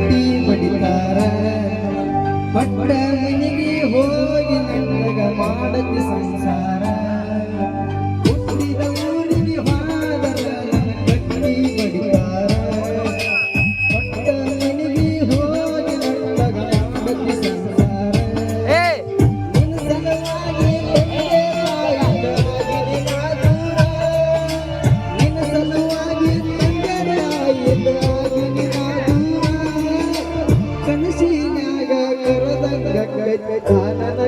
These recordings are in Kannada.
ಗಟ್ಟಿ ಬಡಿತಾರ ಬಟ್ಟ ಮನೆಗೆ ಹೋಗಿ ನನ್ನಗ ಮಾಡತಿ ಸಂಸಾರ ಕಾನನ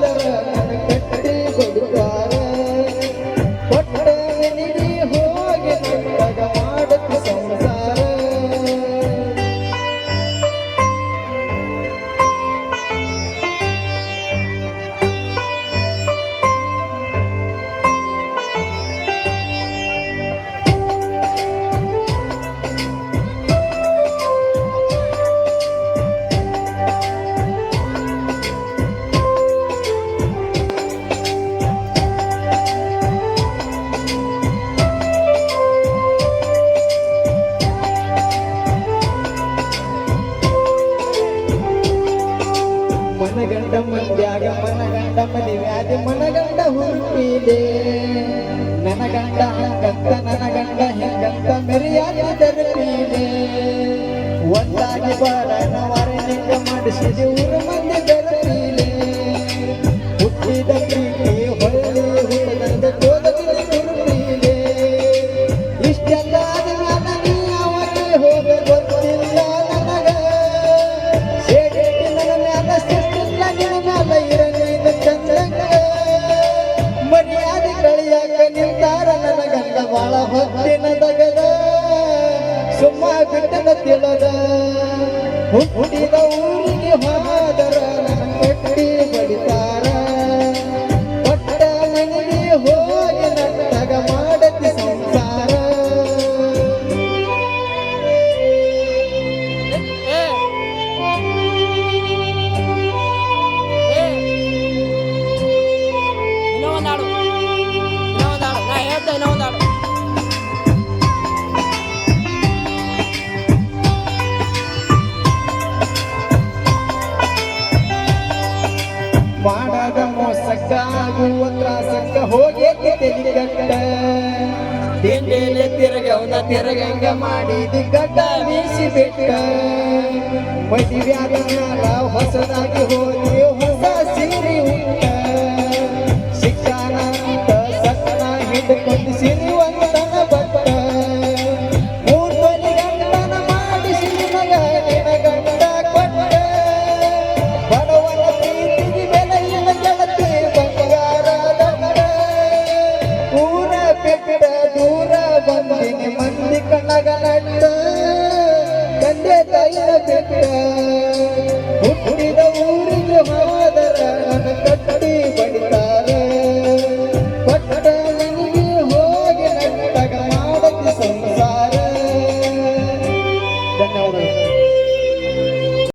ಹುಟ್ಟಿದೆ ನನಗಂಡ ಹಂಗಂತ ನನಗಂಡ ಹೆಂಗಂತ ಮೆರೆಯಾಗಿ ತರುತ್ತಿದೆ ಒಂದಾಗಿ ಬರಣ ವರಲಿಂಗ ಮಾಡಿಸಿದೆ ಕಟ್ಟದ ತಿಲದ ಹುಟ್ಟಿದ ಊರು. ಆಗುವ ತ್ರಾಸಕ್ಕ ಹೋಗೇತಿ ತೆಲಿಗಟ್ಟ ತಿಂಡಿಲೆ ತಿರುಗವನ ತಿರುಗಂಗ ಮಾಡಿದ ಗಡ್ಡ ಬೀಸಿ ಬಿಟ್ಟ ಮದುವೆ ಆದ ಹೊಸದಾಗಿ ಹೋಗಿ te